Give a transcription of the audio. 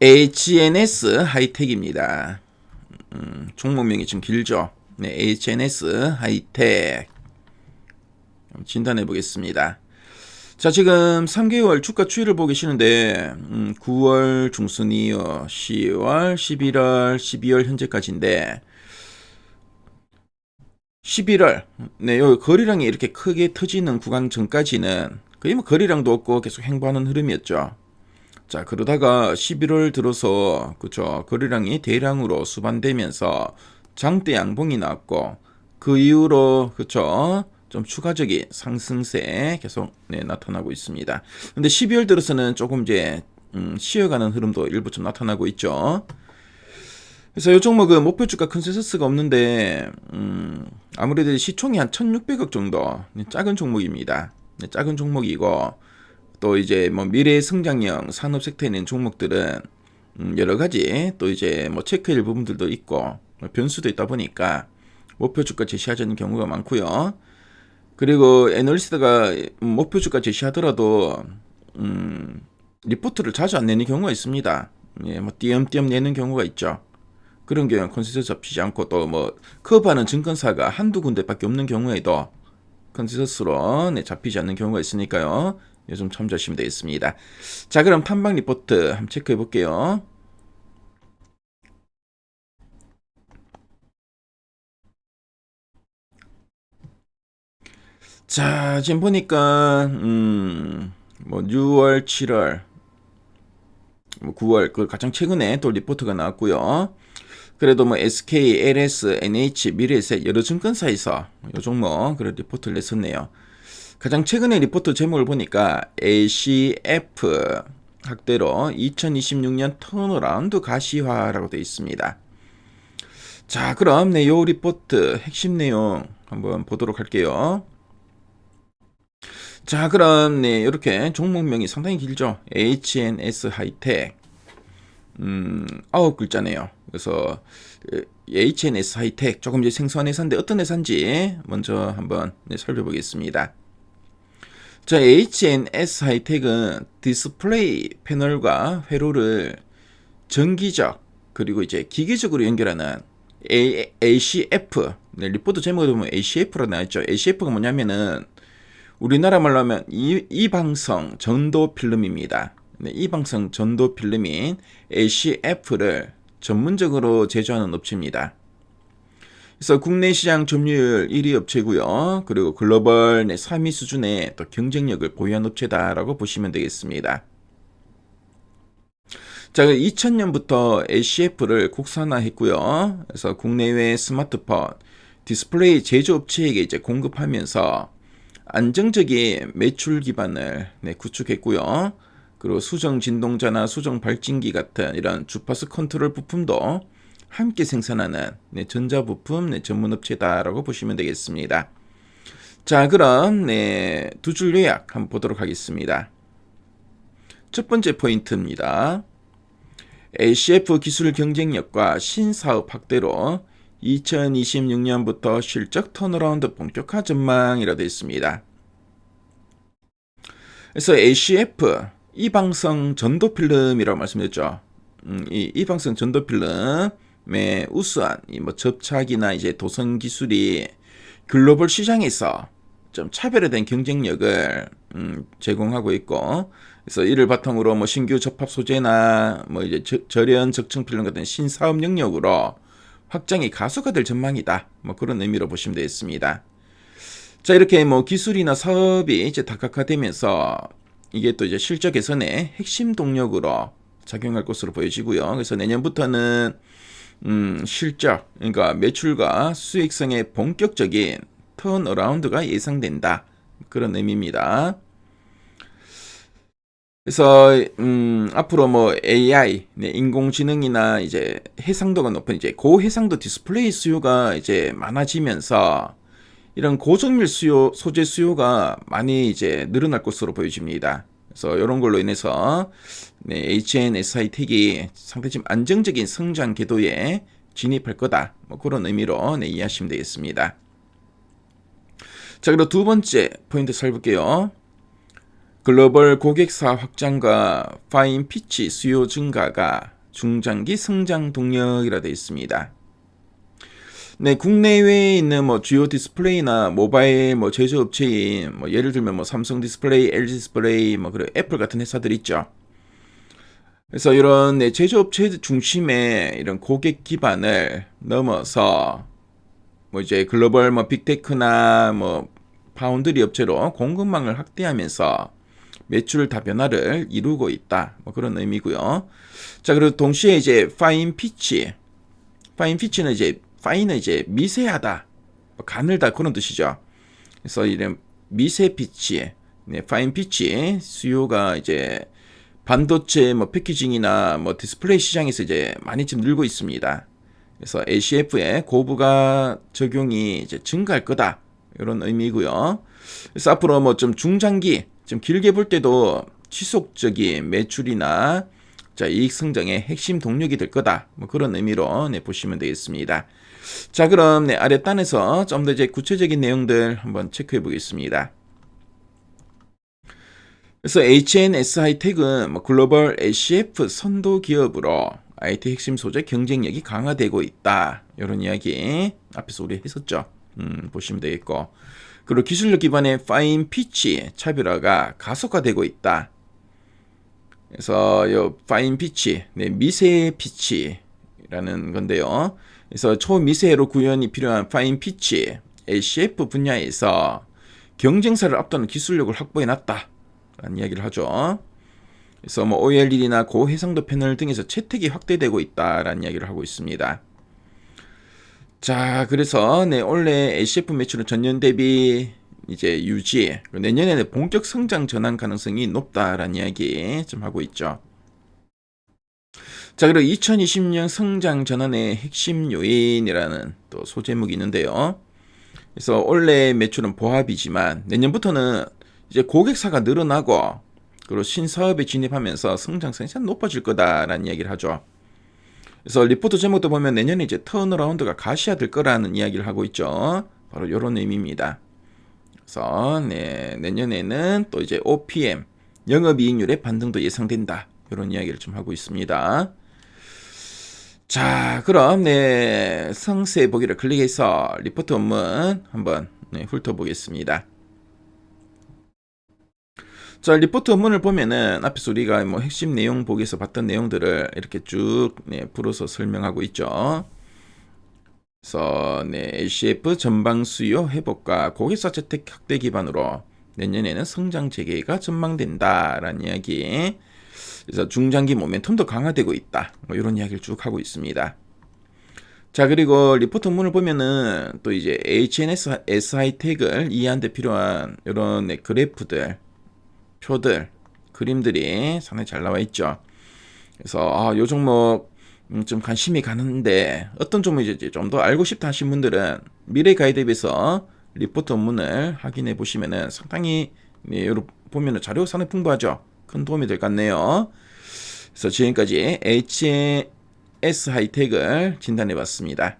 HNS 하이텍입니다. 음, 종목명이 좀 길죠. 네, HNS 하이텍. 진단해 보겠습니다. 자, 지금 3개월 주가 추이를 보고 계시는데, 음, 9월 중순 이후 10월, 11월, 12월 현재까지인데, 11월, 네, 요 거래량이 이렇게 크게 터지는 구간 전까지는 거의 뭐 거래량도 없고 계속 행보하는 흐름이었죠. 자, 그러다가 11월 들어서, 그쵸, 거래량이 대량으로 수반되면서 장대 양봉이 나왔고, 그 이후로, 그쵸, 좀 추가적인 상승세 계속 네, 나타나고 있습니다. 근데 12월 들어서는 조금 이제 음, 쉬어가는 흐름도 일부 좀 나타나고 있죠. 그래서 이 종목은 목표 주가 컨센서스가 없는데 음, 아무래도 시총이 한 1,600억 정도 네, 작은 종목입니다. 네, 작은 종목이고 또 이제 뭐 미래 성장형 산업 섹터에 있는 종목들은 음, 여러 가지 또 이제 뭐 체크할 부분들도 있고 뭐 변수도 있다 보니까 목표 주가 제시하자는 경우가 많고요. 그리고 애널리스트가 목표 주가 제시하더라도 음, 리포트를 자주 안 내는 경우가 있습니다. 예, 뭐 띄엄띄엄 내는 경우가 있죠. 그런 경우 컨센서스 잡히지 않고 또 뭐 커브하는 증권사가 한두 군데밖에 없는 경우에도 컨센서스로 네, 잡히지 않는 경우가 있으니까요. 예, 좀 참조하시면 되겠습니다. 자, 그럼 탐방 리포트 한번 체크해 볼게요. 자, 지금 보니까 음, 뭐 6월, 7월, 뭐 9월 그 가장 최근에 또 리포트가 나왔고요. 그래도 뭐 SK, LS, NH, 미래에셋 여러 증권사에서 요 종목 그런 리포트를 냈었네요. 가장 최근에 리포트 제목을 보니까 ACF 학대로 2026년 턴어라운드 가시화라고 되어 있습니다. 자, 그럼 네, 요 리포트 핵심 내용 한번 보도록 할게요. 자, 그럼 네, 이렇게 종목명이 상당히 길죠. HNS 하이텍. 음, 아홉 글자네요. 그래서 HNS 하이텍 조금 이제 생소한 회사인데 어떤 회사인지 먼저 한번 네, 살펴보겠습니다. 자, HNS 하이텍은 디스플레이 패널과 회로를 전기적 그리고 이제 기계적으로 연결하는 A, ACF 네, 리포트 제목에 보면 ACF로 나왔죠. ACF가 뭐냐면은 우리나라 말로 하면 이, 이방성 전도 필름입니다. 네, 이방성 전도 필름인 ACF를 전문적으로 제조하는 업체입니다. 그래서 국내 시장 점유율 1위 업체고요. 그리고 글로벌 3위 수준의 또 경쟁력을 보유한 업체다라고 보시면 되겠습니다. 자, 2000년부터 ACF를 국산화했고요. 그래서 국내외 스마트폰, 디스플레이 제조업체에게 이제 공급하면서 안정적인 매출 기반을 네, 구축했고요. 그리고 수정 진동자나 수정 발진기 같은 이런 주파수 컨트롤 부품도 함께 생산하는 네, 전자부품 네, 전문업체다라고 보시면 되겠습니다. 자, 그럼 네, 두 줄 요약 한번 보도록 하겠습니다. 첫 번째 포인트입니다. ACF 기술 경쟁력과 신사업 확대로 2026년부터 실적 턴어라운드 본격화 전망이라 되어 있습니다. 그래서 ACF 이방성 전도 필름이라고 말씀드렸죠. 음, 이 이방성 전도 필름 의 우수한 이뭐 접착이나 이제 도선 기술이 글로벌 시장에서 좀 차별화된 경쟁력을 음, 제공하고 있고 그래서 이를 바탕으로 뭐 신규 접합 소재나 뭐 이제 저, 절연 적층 필름 같은 신사업 영역으로 확장이 가속화 될 전망이다. 뭐 그런 의미로 보시면 되겠습니다. 자, 이렇게 뭐 기술이나 사업이 이제 다각화되면서 이게 또 이제 실적 개선의 핵심 동력으로 작용할 것으로 보여지고요. 그래서 내년부터는 음, 실적, 그러니까 매출과 수익성의 본격적인 턴어라운드가 예상된다. 그런 의미입니다. 그래서 음, 앞으로 뭐 AI, 네, 인공지능이나 이제 해상도가 높은 이제 고해상도 디스플레이 수요가 이제 많아지면서 이런 고정밀 수요, 소재 수요가 많이 이제 늘어날 것으로 보여집니다. 그래서 이런 걸로 인해서 네, HNS 하이텍이 상당히 좀 안정적인 성장 궤도에 진입할 거다. 뭐 그런 의미로 네, 이해하시면 되겠습니다. 자, 그리고 두 번째 포인트 살볼게요. 글로벌 고객사 확장과 파인 피치 수요 증가가 중장기 성장 동력이라 되어 있습니다. 네, 국내외에 있는 뭐 주요 디스플레이나 모바일 뭐 제조 업체인 뭐 예를 들면 뭐 삼성 디스플레이, LG 디스플레이, 뭐 그리고 애플 같은 회사들 있죠. 그래서 이런 네, 제조 업체 중심의 이런 고객 기반을 넘어서 뭐 이제 글로벌 뭐 빅테크나 뭐 파운드리 업체로 공급망을 확대하면서 매출 다변화를 이루고 있다. 뭐 그런 의미고요. 자, 그리고 동시에 이제 파인 피치. 파인 피치는 이제 파인은 이제 미세하다. 뭐 가늘다 그런 뜻이죠. 그래서 이런 미세 피치, 네, 파인 피치 수요가 이제 반도체 뭐 패키징이나 뭐 디스플레이 시장에서 이제 많이 지금 늘고 있습니다. 그래서 ACF의 고부가 적용이 이제 증가할 거다. 이런 의미고요. 그래서 앞으로 뭐 좀 중장기, 좀 길게 볼 때도 지속적인 매출이나 자, 이익 성장의 핵심 동력이 될 거다. 뭐 그런 의미로 네, 보시면 되겠습니다. 자, 그럼 네, 아랫단에서 좀 더 이제 구체적인 내용들 한번 체크해 보겠습니다. 그래서 HNS 하이텍은 뭐 글로벌 ACF 선도 기업으로 IT 핵심 소재 경쟁력이 강화되고 있다. 이런 이야기 앞에서 우리 했었죠. 음, 보시면 되겠고. 그리고 기술력 기반의 파인 피치 차별화가 가속화되고 있다. 그래서 요 파인 피치, 네, 미세 피치라는 건데요. 그래서 초미세로 구현이 필요한 파인 피치, ACF 분야에서 경쟁사를 앞도는 기술력을 확보해 놨다. 라는 이야기를 하죠. 그래서 뭐 OLED나 고해상도 패널 등에서 채택이 확대되고 있다라는 이야기를 하고 있습니다. 자, 그래서 네, 올해 ACF 매출은 전년 대비 이제 유지, 내년에는 본격 성장 전환 가능성이 높다라는 이야기 좀 하고 있죠. 자, 그리고 2020년 성장 전환의 핵심 요인이라는 또 소제목이 있는데요. 그래서 올해 매출은 보합이지만 내년부터는 이제 고객사가 늘어나고 그리고 신사업에 진입하면서 성장성이 참 높아질 거다라는 이야기를 하죠. 그래서 리포트 제목도 보면 내년에 이제 턴어라운드가 가시화될 거라는 이야기를 하고 있죠. 바로 이런 의미입니다. 그래서 네, 내년에는 또 이제 OPM 영업이익률의 반등도 예상된다. 이런 이야기를 좀 하고 있습니다. 자, 그럼 네 상세 보기를 클릭해서 리포트 원문 한번 네, 훑어보겠습니다. 자, 리포트 원문을 보면은 앞에서 우리가 뭐 핵심 내용 보기에서 봤던 내용들을 이렇게 쭉 네, 풀어서 설명하고 있죠. 그래서 네, ACF 전방 수요 회복과 고객사 재택 확대 기반으로 내년에는 성장 재개가 전망된다라는 이야기. 그래서 중장기 모멘텀도 강화되고 있다. 뭐 이런 이야기를 쭉 하고 있습니다. 자, 그리고 리포트 문을 보면은 또 이제 HNS SI택을 이해하는 데 필요한 이런 네, 그래프들 표들, 그림들이 상당히 잘 나와 있죠. 그래서 아, 요 종목 음, 좀 관심이 가는데 어떤 종목이지 좀 더 알고 싶다 하신 분들은 미래 가이드앱에서 리포트 원문을 확인해 보시면은 상당히 네, 여러 보면은 자료 상당히 풍부하죠. 큰 도움이 될 것 같네요. 그래서 지금까지 HS 하이텍을 진단해 봤습니다.